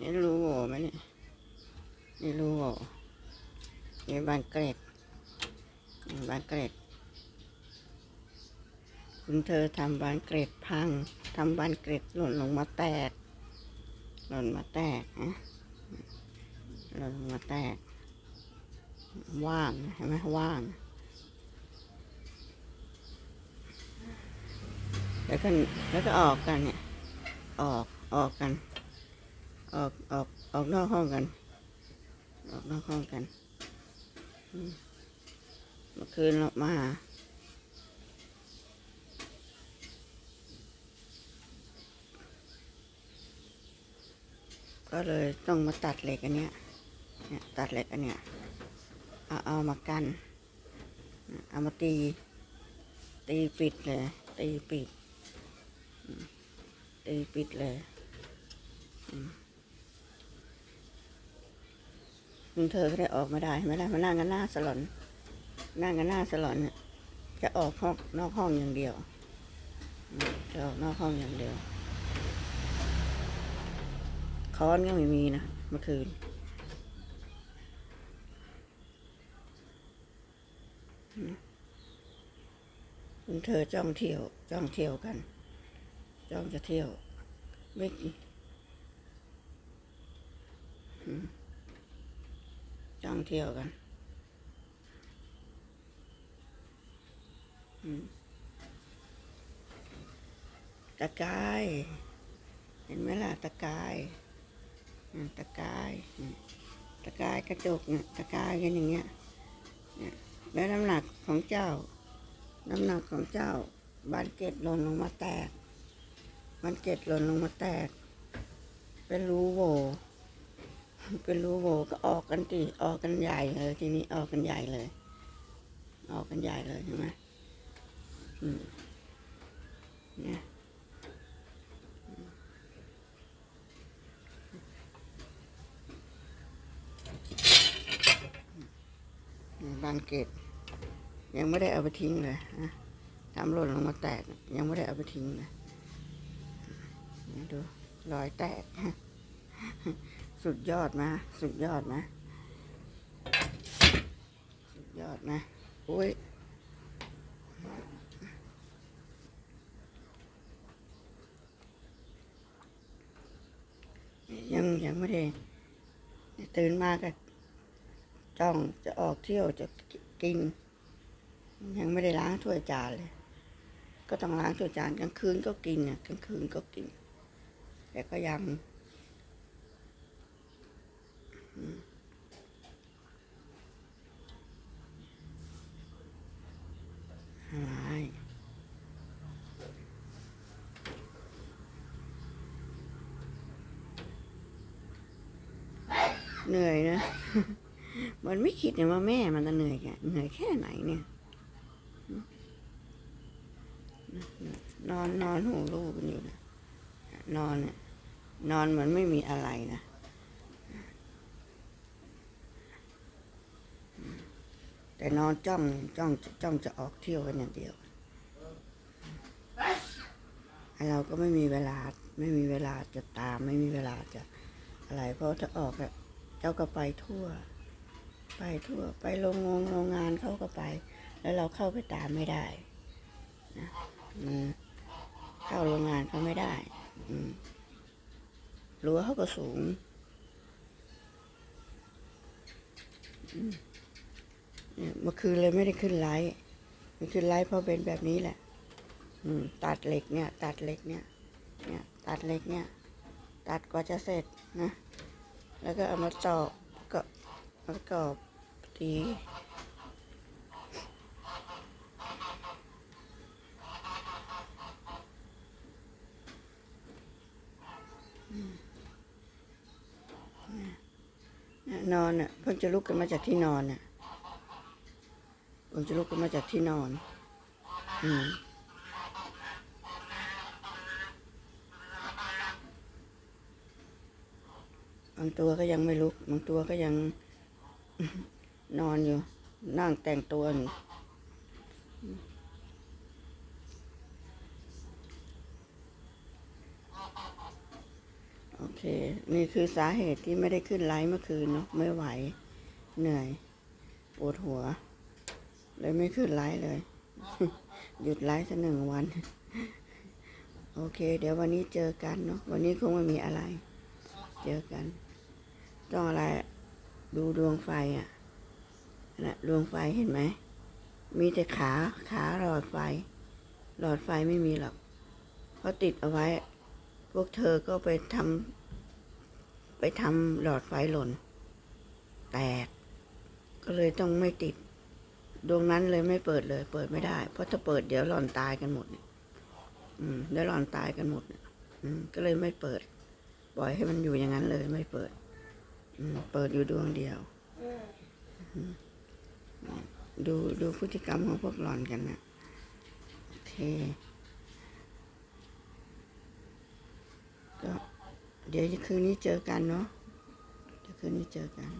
นี่รูโหว่ไหมเนี่ยนี่รูโหว่นี่บานเกร็ดนี่บานเกร็ด คุณเธอทำบานเกร็ดพังทำบานเกร็ดหล่นลงมาแตก หล่นมาแตกนะหล่นลงมาแตก ว่างเห็นไหมว่างแล้วก็แล้วก็ออกกันเนี่ย ออกออกกัน ออกออกออกนอกห้องกัน ออกนอกห้องกันเมื่อคืนเรามาก็เลยต้องมาตัดเหล็กอันเนี้ยเนี่ยตัดเหล็กอันเนี้ยเอาเอามากัน เอามาตี ตีปิดเลย ตีปิด ตีปิดเลย อืมคุณ เธอก็ได้ออกมาได้ไม่ได้มานั่งกันหน้าสลอนนั่งกันหน้าสลอนเนี่ยจะออกห้องนอกห้องอย่างเดียวจะออกนอกห้องอย่างเดียวค้อนก็ไม่มีนะเมื่อคืนคุณเธอจ้องเที่ยว จ้องเที่ยวกัน จ้องจะเที่ยวไม่กี่อืมจ้ องเที่ยวกันตะกาย เห็นไหมล่ะตะกายตะกายตะกายกระจกเนี่ยตะกายกันอย่างเงี้ยแล้วน้ำหนักของเจ้า น้ำหนักของเจ้า บานเกล็ดหล่นลงมาแตกบานเกล็ดหล่นลงมาแตก เป็นรูโหว เป็นรูโหวก็ออกกันตีออกกันใหญ่เลยทีนี้ออกกันใหญ่เลย ออกกันใหญ่เลยเห็นไหมเนี่ยบานเกตยังไม่ได้เอาไปทิ้งเลยนะทำหล่นลงมาแตก ยังไม่ได้เอาไปทิ้งเลยนี่ดูรอยแตก สุดยอดนะ สุดยอดนะ สุดยอดนะ โอ้ยยังยังไม่ได้ตื่นมาก็จ้องจะออกเที่ยวจะกิน ยังไม่ได้ล้างถ้วยจานเลย ก็ต้องล้างถ้วยจานกลางคืนก็กินเนี่ยกลางคืนก็กิน แต่ก็ยังอืมอะไร เหนื่อยนะมันไม่คิดเนี่ยว่าแม่มันจะเหนื่อยแค่เหนื่อยแค่ไหนเนี่ย นอนนอนหูลูกกันอยู่นะนอนเนี่ยนอนเหมือนไม่มีอะไรนะแต่นอนจ้องจ้องจ้องจะออกเที่ยวกันอย่างเดียวไอเราก็ไม่มีเวลาไม่มีเวลาจะตามไม่มีเวลาจะอะไร เพราะถ้าออกอะ เจ้าก็ไปทั่ว ไปทั่ว ไปโรงงงโรงงานเขาก็ไป แล้วเราเข้าไปตามไม่ได้นะเข้าโรงงานเขาไม่ได้อืมรั้วเขาก็สูงเนี่ยเมื่อคืนเลยไม่ได้ขึ้นไลฟ์ไม่ขึ้นไลฟ์เพราะเป็นแบบนี้แหละอืมตัดเหล็กเนี่ย ตัดเหล็กเนี่ย เนี่ย ตัดเหล็กเนี่ย ตัดกว่าจะเสร็จนะ แล้วก็เอามาตอกก็ประกอบตีนี่ยนอนอะเพิ่งจะลุกกันมาจากที่นอนอะเพิ่งจะลุกกันมาจากที่นอน อืม บางตัวก็ยังไม่ลุก บางตัวก็ยังนอนอยู่ นั่งแต่งตัวอยู่โอเคเค นี่คือสาเหตุที่ไม่ได้ขึ้นไลฟ์เมื่อคืนเนาะไม่ไหว เหนื่อย ปวดหัว เลยไม่ขึ้นไลฟ์เลย หยุดไลฟ์สักหนึ่งวัน โอเค เดี๋ยววันนี้เจอกันเนาะวันนี้คงไม่มีอะไร เจอกัน ต้องอะไร ดูดวงไฟอะ่ะนะดวงไฟเห็นไหม มีแต่ขาขาหลอดไฟ หลอดไฟไม่มีหรอกเขาติดเอาไว้ พวกเธอก็ไปทำไปทำหลอดไฟหล่น แตก ก็เลยต้องไม่ติด ดวงนั้นเลยไม่เปิดเลย เปิดไม่ได้ เพราะถ้าเปิดเดี๋ยวหลอนตายกันหมดอืมเดี๋ยวหลอนตายกันหมดอืม ก็เลยไม่เปิด ปล่อยให้มันอยู่อย่างนั้นเลยไม่เปิด เปิดอยู่ดวงเดียวดูดูพฤติกรรมของพวกหลอนกันนะโอเค ก็เดี๋ยวคืนนี้เจอกันเนาะเดี๋ยวคืนนี้เจอกัน